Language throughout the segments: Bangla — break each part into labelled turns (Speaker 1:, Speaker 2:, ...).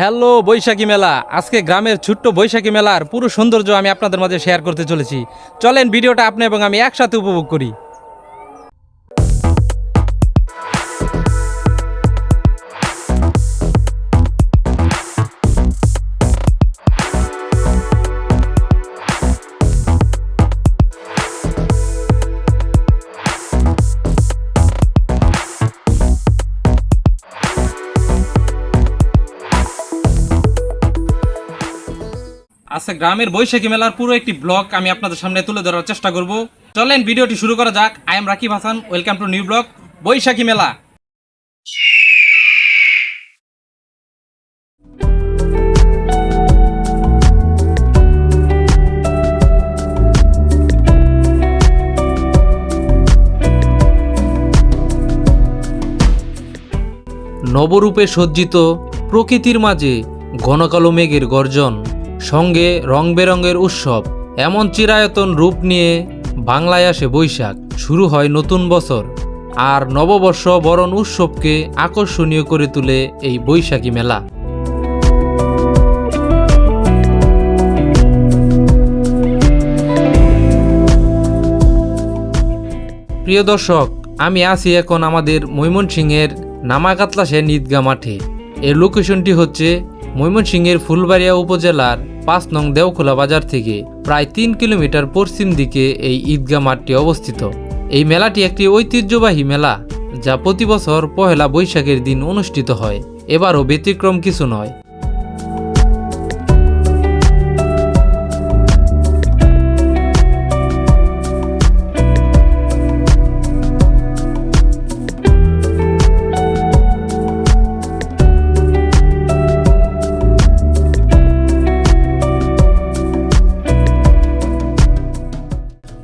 Speaker 1: হ্যালো বৈশাখী মেলা। আজকে গ্রামের ছোট্ট বৈশাখী মেলার পুরো সৌন্দর্য আমি আপনাদের মাঝে শেয়ার করতে চলেছি। চলেন ভিডিওটা আপনি এবং আমি একসাথে উপভোগ করি। আজকে গ্রামের বৈশাখী মেলার পুরো একটি ব্লগ আমি আপনাদের সামনে তুলে ধরার চেষ্টা করব। চলেন, ভিডিওটি শুরু করা যাক। I am Rakib Hasan welcome to new blog Baishakhi মেলা। নবরূপে সজ্জিত প্রকৃতির মাঝে ঘনকালো মেঘের গর্জন। সঙ্গে রং বেরঙের উৎসব, এমন চিরায়তন রূপ নিয়ে বাংলায় আসে বৈশাখ। শুরু হয় নতুন বছর, আর নববর্ষ বরণ উৎসবকে আকর্ষণীয় করে তুলে এই বৈশাখী মেলা। প্রিয় দর্শক, আমি আছি এখন আমাদের ময়মনসিংহের নামাকাতলাসের ঈদগাহ মাঠে। এর লোকেশনটি হচ্ছে ময়মনসিংহের ফুলবাড়িয়া উপজেলার পাঁচ নং দেওখোলা বাজার থেকে প্রায় তিন কিলোমিটার পশ্চিম দিকে এই ঈদগাহ মাঠটি অবস্থিত। এই মেলাটি একটি ঐতিহ্যবাহী মেলা, যা প্রতি বছর পহেলা বৈশাখের দিন অনুষ্ঠিত হয়। এবারও ব্যতিক্রম কিছু নয়।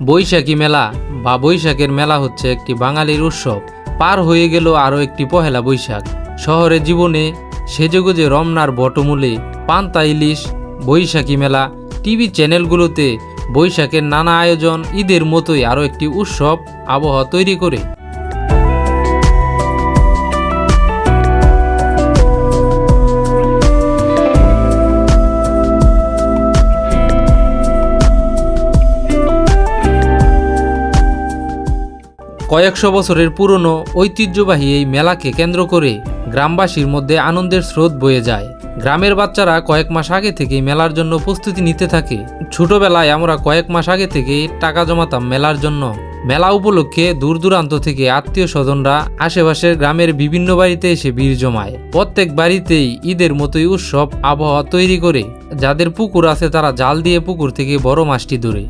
Speaker 1: বৈশাখী মেলা বা বৈশাখের মেলা হচ্ছে একটি বাঙালির উৎসব। পার হয়ে গেল আরও একটি পহেলা বৈশাখ। শহরে জীবনে সেজেগুজে রমনার বটমূলে পান্তা ইলিশ, বৈশাখী মেলা, টিভি চ্যানেলগুলোতে বৈশাখের নানা আয়োজন, ঈদের মতোই আরও একটি উৎসব, আবহাওয়া তৈরি করে। কয়েকশো বছরের পুরনো ঐতিহ্যবাহী এই মেলাকে কেন্দ্র করে গ্রামবাসীর মধ্যে আনন্দের স্রোত বয়ে যায়। গ্রামের বাচ্চারা কয়েক মাস আগে থেকেই মেলার জন্য প্রস্তুতি নিতে থাকে। ছোটবেলায় আমরা কয়েক মাস আগে থেকেই টাকা জমাতাম মেলার জন্য। মেলা উপলক্ষে দূর দূরান্ত থেকে আত্মীয় স্বজনরা আশেপাশের গ্রামের বিভিন্ন বাড়িতে এসে ভিড় জমায়। প্রত্যেক বাড়িতেই ঈদের মতোই উৎসব, আবহাওয়া তৈরি করে। যাদের পুকুর আছে তারা জাল দিয়ে পুকুর থেকে বড় মাছটি ধরে।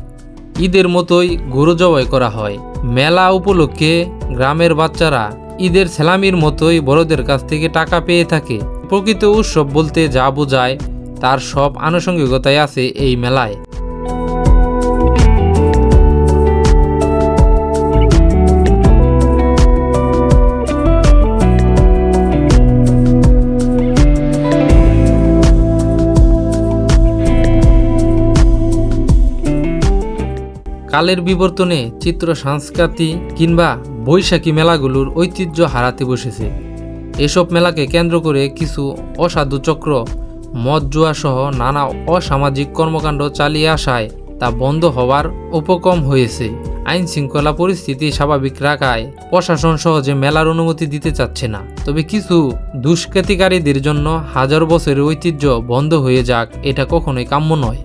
Speaker 1: ঈদের মতোই গরু জবাই করা হয়। মেলা উপলক্ষে গ্রামের বাচ্চারা ঈদের সেলামির মতোই বড়দের কাছ থেকে টাকা পেয়ে থাকে। প্রকৃত উৎসব বলতে যা বোঝায়, তার সব আনুষঙ্গিকতাই আছে এই মেলায়। কালের বিবর্তনে চিত্র, সংস্কৃতি কিংবা বৈশাখী মেলাগুলোর ঐতিহ্য হারাতে বসেছে। এসব মেলাকে কেন্দ্র করে কিছু অসাধু চক্র, মদ জুয়া সহ নানা অসামাজিক কর্মকাণ্ড চালিয়ে আসায় তা বন্ধ হওয়ার উপকম হয়েছে। আইন শৃঙ্খলা পরিস্থিতি স্বাভাবিক রাখায় প্রশাসন সহজে মেলার অনুমতি দিতে চাচ্ছে না। তবে কিছু দুষ্কৃতিকারীদের জন্য হাজার বছরের ঐতিহ্য বন্ধ হয়ে যাক, এটা কখনোই কাম্য নয়।